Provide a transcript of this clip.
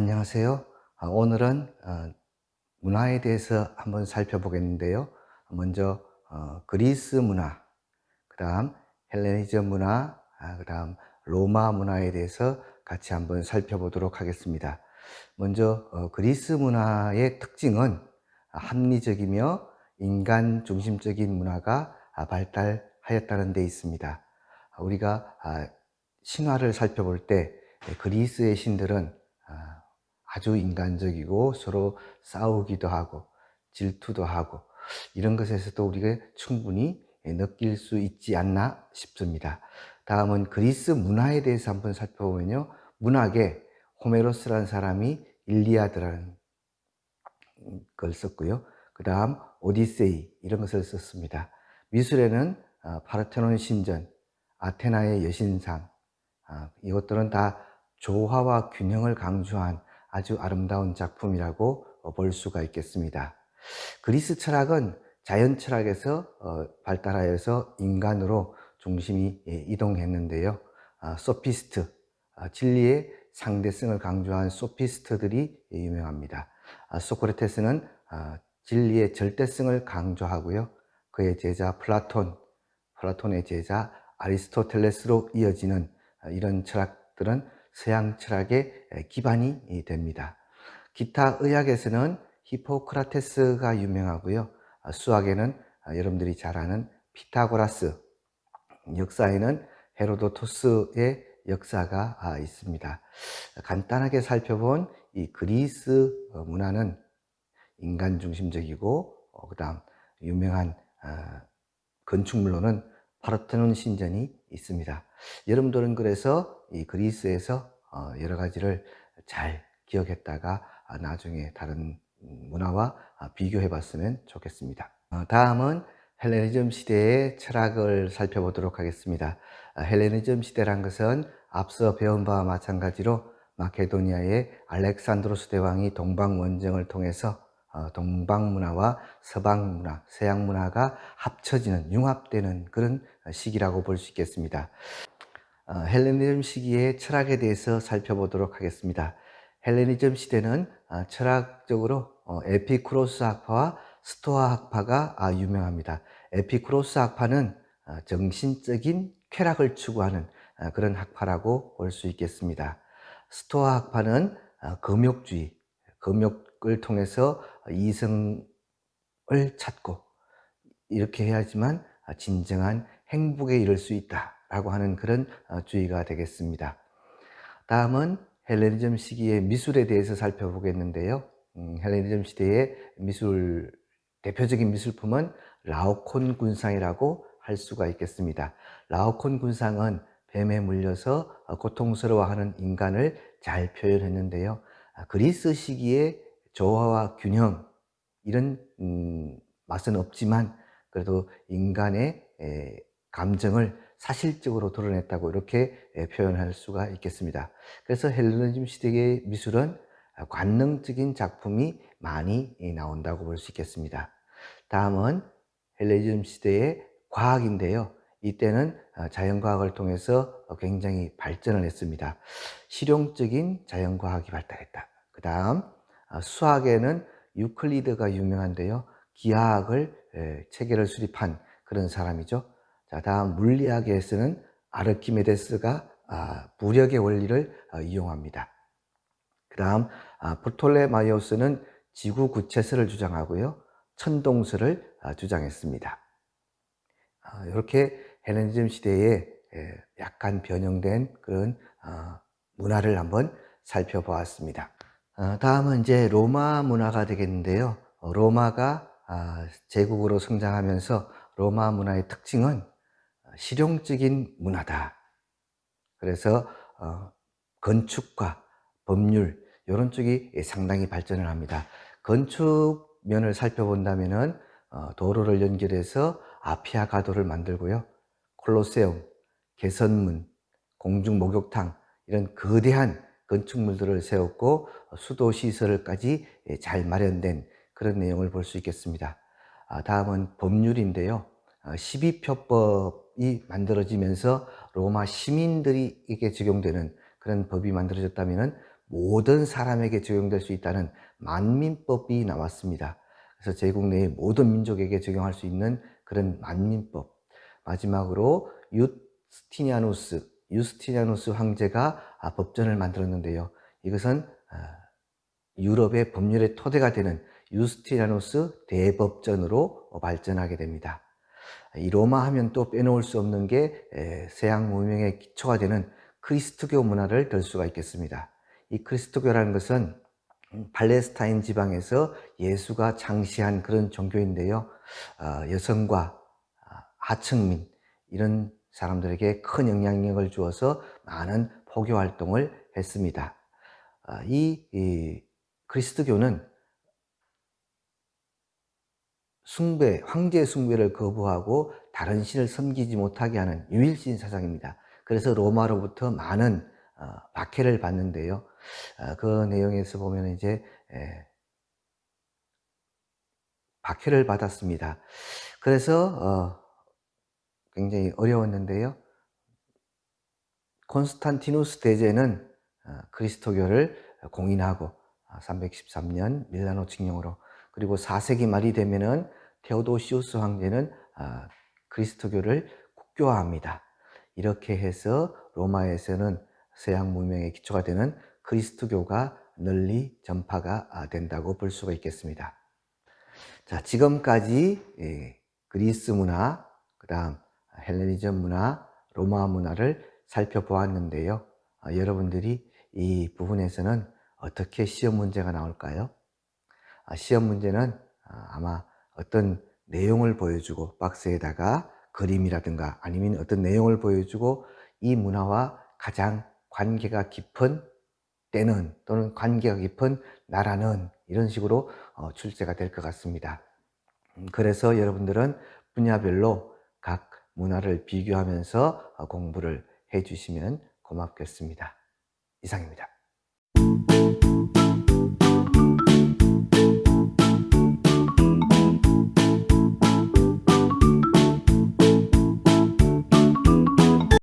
안녕하세요. 아, 오늘은 어, 문화에 대해서 한번 살펴보겠는데요. 먼저 어, 그리스 문화, 그 다음 헬레니즘 문화, 그 다음 로마 문화에 대해서 같이 한번 살펴보도록 하겠습니다. 먼저 어, 그리스 문화의 특징은 합리적이며 인간 중심적인 문화가 발달하였다는 데 있습니다. 우리가 아, 신화를 살펴볼 때 그리스의 신들은 아, 아주 인간적이고 서로 싸우기도 하고 질투도 하고 이런 것에서도 우리가 충분히 느낄 수 있지 않나 싶습니다. 다음은 그리스 문화에 대해서 한번 살펴보면요. 문학에 호메로스라는 사람이 일리아드라는 걸 썼고요. 그 다음 오디세이 이런 것을 썼습니다. 미술에는 어, 파르테논 신전, 아테나의 여신상 아, 이것들은 다 조화와 균형을 강조한 아주 아름다운 작품이라고 어, 볼 수가 있겠습니다. 그리스 철학은 자연 철학에서 어, 발달하여서 인간으로 중심이 예, 이동했는데요. 아, 소피스트, 아, 진리의 상대성을 강조한 소피스트들이 예, 유명합니다. 아, 소크라테스는 진리의 절대성을 강조하고요. 그의 제자 플라톤, 플라톤의 제자 아리스토텔레스로 이어지는 이런 철학들은 서양 철학의 기반이 됩니다. 기타 의학에서는 히포크라테스가 유명하고요. 수학에는 여러분들이 잘 아는 피타고라스, 역사에는 헤로도토스의 역사가 있습니다. 간단하게 살펴본 이 그리스 문화는 인간 중심적이고 어, 그 다음 유명한 건축물로는 파르테논 신전이 있습니다. 여러분들은 그래서 이 그리스에서 어, 여러 가지를 잘 기억했다가 아, 나중에 다른 문화와 아, 비교해 봤으면 좋겠습니다. 어, 다음은 헬레니즘 시대의 철학을 살펴보도록 하겠습니다. 아, 헬레니즘 시대란 것은 앞서 배운 바와 마찬가지로 마케도니아의 알렉산드로스 대왕이 동방 원정을 통해서 어, 동방 문화와 서방 문화, 서양 문화가 합쳐지는 융합되는 그런 시기라고 볼 수 있겠습니다. 어, 헬레니즘 시기의 철학에 대해서 살펴보도록 하겠습니다. 헬레니즘 시대는 어, 철학적으로 에피쿠로스 학파와 스토아 학파가 아, 유명합니다. 에피쿠로스 학파는 정신적인 쾌락을 추구하는 그런 학파라고 볼 수 있겠습니다. 스토아 학파는 금욕주의, 금욕 을 통해서 이성을 찾고 이렇게 해야지만 진정한 행복에 이를 수 있다라고 하는 그런 어, 주의가 되겠습니다. 다음은 헬레니즘 시기의 미술에 대해서 살펴보겠는데요. 음, 헬레니즘 시대의 미술 대표적인 미술품은 라오콘 군상이라고 할 수가 있겠습니다. 라오콘 군상은 뱀에 물려서 고통스러워하는 인간을 잘 표현했는데요. 아, 그리스 시기의 조화와 균형 이런 음, 맛은 없지만 그래도 인간의 에, 감정을 사실적으로 드러냈다고 이렇게 에, 표현할 수가 있겠습니다. 그래서 헬레니즘 시대의 미술은 관능적인 작품이 많이 나온다고 볼 수 있겠습니다. 다음은 헬레니즘 시대의 과학인데요. 이때는 어, 자연과학을 통해서 굉장히 발전을 했습니다. 실용적인 자연과학이 발달했다. 그 다음 아, 수학에는 유클리드가 유명한데요. 기하학을 체계를 수립한 그런 사람이죠. 자, 다음 물리학에서는 아르키메데스가 아, 부력의 원리를 어, 이용합니다. 그 다음 아, 프톨레마이오스는 지구 구체설을 주장하고요. 천동설을 주장했습니다. 이렇게 헬레니즘 시대에 약간 변형된 그런 문화를 한번 살펴보았습니다. 어, 다음은 이제 로마 문화가 되겠는데요. 어, 로마가 아, 제국으로 성장하면서 로마 문화의 특징은 실용적인 문화다. 그래서 어, 건축과 법률 이런 쪽이 상당히 발전을 합니다. 건축 면을 살펴본다면은 도로를 연결해서 아피아 가도를 만들고요. 콜로세움, 개선문, 공중 목욕탕 이런 거대한 건축물들을 세웠고 수도 시설까지 잘 마련된 그런 내용을 볼 수 있겠습니다. 아, 다음은 법률인데요. 12표법이 아, 만들어지면서 로마 시민들이 이게 적용되는 그런 법이 만들어졌다면 모든 사람에게 적용될 수 있다는 만민법이 나왔습니다. 그래서 제국 내의 모든 민족에게 적용할 수 있는 그런 만민법. 마지막으로 유스티니아누스, 유스티니아누스 황제가 아, 법전을 만들었는데요. 이것은 아, 유럽의 법률의 토대가 되는 유스티니아누스 대법전으로 발전하게 됩니다. 이 로마 하면 또 빼놓을 수 없는 게 서양 문명의 기초가 되는 크리스트교 문화를 들 수가 있겠습니다. 이 크리스트교라는 것은 팔레스타인 지방에서 예수가 창시한 그런 종교인데요. 어, 여성과 아, 하층민 이런 사람들에게 큰 영향력을 주어서 많은 포교 활동을 했습니다. 아, 이, 이 그리스도교는 숭배, 황제 숭배를 거부하고 다른 신을 섬기지 못하게 하는 유일신 사상입니다. 그래서 로마로부터 많은 어, 박해를 받는데요. 어, 그 내용에서 보면 이제 박해를 받았습니다. 그래서 어, 굉장히 어려웠는데요. 콘스탄티누스 대제는 그리스도교를 공인하고 313년 밀라노 칙령으로 그리고 4세기 말이 되면은 테오도시우스 황제는 그리스도교를 국교화합니다. 이렇게 해서 로마에서는 서양 문명의 기초가 되는 그리스도교가 널리 전파가 된다고 볼 수가 있겠습니다. 자, 지금까지 예, 그리스 문화, 그 다음 헬레니즘 문화, 로마 문화를 살펴보았는데요. 아, 여러분들이 이 부분에서는 어떻게 시험 문제가 나올까요? 아, 시험 문제는 아, 아마 어떤 내용을 보여주고 박스에다가 그림이라든가 아니면 어떤 내용을 보여주고 이 문화와 가장 관계가 깊은 때는 또는 관계가 깊은 나라는 이런 식으로 어, 출제가 될 것 같습니다. 음, 그래서 여러분들은 분야별로 각 문화를 비교하면서 어, 공부를 해 주시면 고맙겠습니다. 이상입니다.